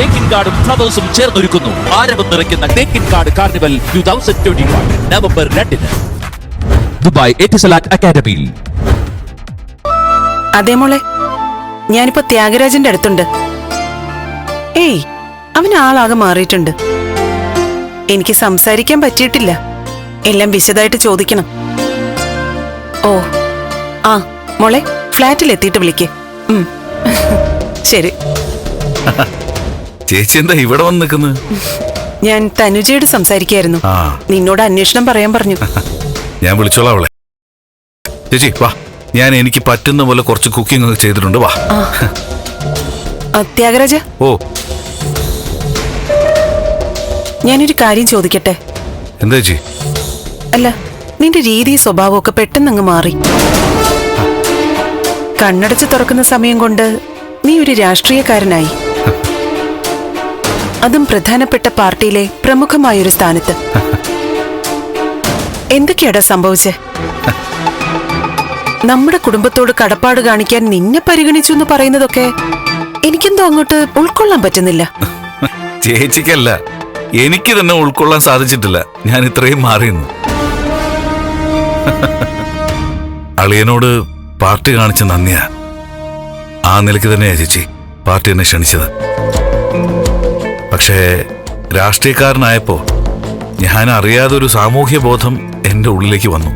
തേക്കിൻ കാർഡും ഫ്ലവേഴ്സും ചേർന്നൊരുക്കുന്നു. ആരവം നിറയ്ക്കുന്ന തേക്കിൻ card carnival two thousand twenty one November രണ്ടിന്. ദുബായ് എറ്റിസലാറ്റ് അക്കാദമിയിൽ. അതേ മോളെ ഞാനിപ്പോ ത്യാഗരാജന്റെ അടുത്തുണ്ട്. ഏയ് അവൻ ആളാകെ മാറിയിട്ടുണ്ട്. എനിക്ക് സംസാരിക്കാൻ പറ്റിയിട്ടില്ല. എല്ലാം വിശദമായിട്ട് ചോദിക്കണം. ഓ ആ മോളെ ഫ്ലാറ്റിൽ എത്തിയിട്ട് വിളിക്കേ. ശരി. ചേച്ചി എന്താ ഇവിടെ വന്ന് നിൽക്കുന്നത്? ഞാൻ തനുജയോട് സംസാരിക്കായിരുന്നു. ആ. നിന്നോട് അന്വേഷണം പറയാൻ പറഞ്ഞു. ഞാൻ വിളിച്ചോളാം അവളെ. ചേച്ചി വാ. ഞാൻ എനിക്ക് പറ്റുന്ന പോലെ കുറച്ച് കുക്കിംഗ് ഒക്കെ ചെയ്തിട്ടുണ്ട് വാ. ആ, ത്യാഗരാജ ഓ. ഞാനൊരു കാര്യം ചോദിക്കട്ടെ? എന്താ ചേച്ചി? അല്ല നിന്റെ രീതി സ്വഭാവമൊക്കെ പെട്ടെന്ന് അങ്ങ് മാറി. കണ്ണടച്ച് തുറക്കുന്ന സമയം കൊണ്ട് നീ ഒരു രാഷ്ട്രീയക്കാരനായി. അതും പ്രധാനപ്പെട്ട പാർട്ടിയിലെ പ്രമുഖമായൊരു സ്ഥാനത്ത്. എന്തൊക്കെയാടാ സംഭവിച്ചേ? നമ്മുടെ കുടുംബത്തോട് കടപ്പാട് കാണിക്കാൻ നിന്നെ പരിഗണിച്ചു എന്ന് പറയുന്നതൊക്കെ എനിക്കെന്തോ അങ്ങോട്ട് ഉൾക്കൊള്ളാൻ പറ്റുന്നില്ല. ചേച്ചിക്കല്ല എനിക്ക് തന്നെ ഉൾക്കൊള്ളാൻ സാധിച്ചിട്ടില്ല. ഞാൻ ഇത്രയും മാറിയെന്ന്. അളിയനോട് പാർട്ടി കാണിച്ച നന്ദിയാ. ആ നിലയ്ക്ക് തന്നെയാ ചേച്ചി പാർട്ടി എന്നെ ക്ഷണിച്ചത്. പക്ഷേ രാഷ്ട്രീയക്കാരനായപ്പോൾ ഞാൻ അറിയാതെ ഒരു സാമൂഹ്യ ബോധം എന്റെ ഉള്ളിലേക്ക് വന്നു.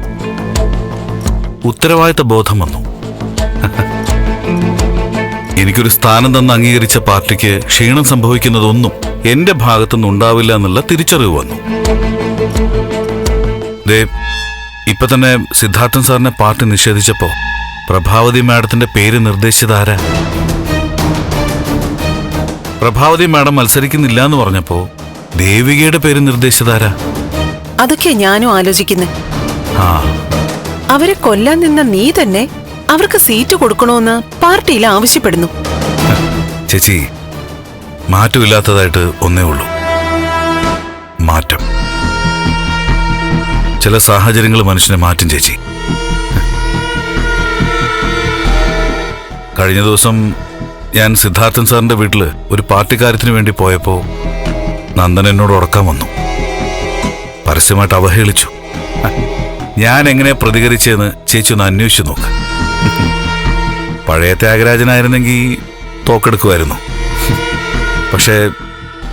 ഉത്തരവാദിത്ത ബോധം വന്നു. എനിക്കൊരു സ്ഥാനം തന്ന് അംഗീകരിച്ച പാർട്ടിക്ക് ക്ഷീണം സംഭവിക്കുന്നതൊന്നും എന്റെ ഭാഗത്തുനിന്ന് ഉണ്ടാവില്ല എന്നുള്ള തിരിച്ചറിവ് വന്നു. ദേ ഇപ്പൊ തന്നെ സിദ്ധാർത്ഥൻ സാറിനെ പാർട്ടി നിഷേധിച്ചപ്പോ പ്രഭാവതി മാഡത്തിന്റെ പേര് നിർദ്ദേശിച്ചത് ആരാ? പ്രഭാവതി മാഡം മത്സരിക്കുന്നില്ല എന്ന് പറഞ്ഞപ്പോ ദേവികയുടെ പേര് നിർദ്ദേശിച്ചതാരാ? അതൊക്കെ ഞാനും ആലോചിക്കുന്നേ. ആ. അവരെ കൊല്ലാൻ നിന്ന നീ തന്നെ അവർക്ക് സീറ്റ് കൊടുക്കണോന്ന് പാർട്ടിയിൽ ആവശ്യപ്പെടുന്നു. ചേച്ചി മാറ്റമില്ലാത്തതായിട്ട് ഒന്നേ ഉള്ളൂ. മാറ്റം. ചില സാഹചര്യങ്ങൾ മനുഷ്യനെ മാറ്റും ചേച്ചി. കഴിഞ്ഞ ദിവസം ഞാൻ സിദ്ധാർത്ഥൻ സാറിന്റെ വീട്ടിൽ ഒരു പാർട്ടിക്കാര്യത്തിന് വേണ്ടി പോയപ്പോ നന്ദൻ എന്നോട് ഉറക്കാൻ വന്നു. പരസ്യമായിട്ട് അവഹേളിച്ചു. ഞാൻ എങ്ങനെ പ്രതികരിച്ചെന്ന് ചേച്ചി ഒന്ന് അന്വേഷിച്ചു നോക്ക്. പഴയ ത്യാഗരാജനായിരുന്നെങ്കിൽ തോക്കെടുക്കുമായിരുന്നു പക്ഷേ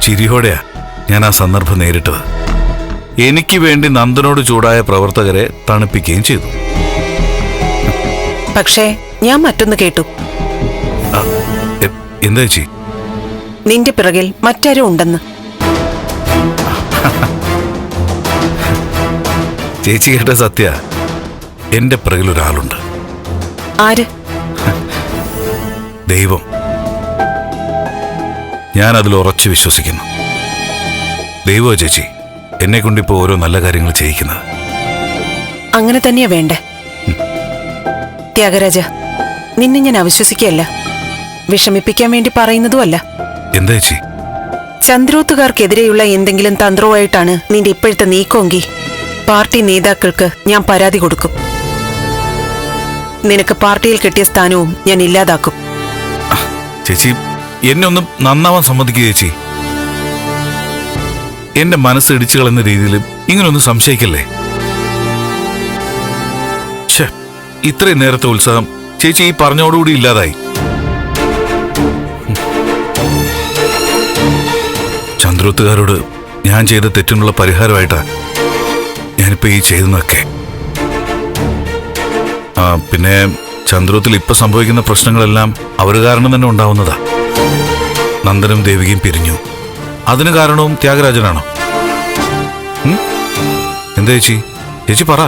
ചിരിയോടെയാ ഞാൻ ആ സന്ദർഭം നേരിട്ടത്. എനിക്ക് വേണ്ടി നന്ദനോട് ചൂടായ പ്രവർത്തകരെ തണുപ്പിക്കുകയും ചെയ്തു. പക്ഷേ ഞാൻ മറ്റൊന്ന് കേട്ടു. എന്താ ചേച്ചി? നിന്റെ പിറകിൽ മറ്റാരും ഉണ്ടെന്ന്. ചേച്ചി കേട്ട സത്യ എന്റെ പിറകിൽ ഒരാളുണ്ട്. ആര്? ദൈവം. ഞാൻ അതിൽ ഉറച്ചു വിശ്വസിക്കുന്നു. ദൈവോ ചേച്ചി എന്നെ കൊണ്ടിപ്പോ ഓരോ നല്ല കാര്യങ്ങൾ ചെയ്യിക്കുന്നത്? അങ്ങനെ തന്നെയാ വേണ്ടേ. ത്യാഗരാജ നിന്നെ ഞാൻ അവിശ്വസിക്കുകയല്ല. വിഷമിപ്പിക്കാൻ വേണ്ടി പറയുന്നതുമല്ല. എന്താ ചേച്ചി? ചന്ദ്രോത്തുകാർക്കെതിരെയുള്ള എന്തെങ്കിലും തന്ത്രവുമായിട്ടാണ് നിന്റെ ഇപ്പോഴത്തെ നീക്കമെങ്കിൽ പാർട്ടി നേതാക്കൾക്ക് ഞാൻ പരാതി കൊടുക്കും. നിനക്ക് പാർട്ടിയിൽ കിട്ടിയ സ്ഥാനവും ഞാൻ ഇല്ലാതാക്കും. ചേച്ചി എന്നെ ഒന്നും നന്നാവാൻ സമ്മതിക്കുക ചേച്ചി. എന്റെ മനസ്സ് ഇടിച്ചു കളയുന്ന രീതിയിൽ ഇങ്ങനൊന്നും സംശയിക്കല്ലേ? ഇത്രയും നേരത്തെ ഉത്സാഹം ചേച്ചി ഈ പറഞ്ഞോടുകൂടി ഇല്ലാതായി. ചന്ദ്രോത്തുകാരോട് ഞാൻ ചെയ്ത തെറ്റിനുള്ള പരിഹാരമായിട്ടാ ഞാനിപ്പോ ഈ ചെയ്തെന്നൊക്കെ ആ പിന്നെ ചന്ദ്രത്തിൽ ഇപ്പൊ സംഭവിക്കുന്ന പ്രശ്നങ്ങളെല്ലാം അവർ കാരണം തന്നെ ഉണ്ടാവുന്നതാ. നന്ദനും ദേവികയും പിരിഞ്ഞു. അതിന് കാരണവും ത്യാഗരാജനാണോ? എന്താ ചേച്ചി? ചേച്ചി പറ.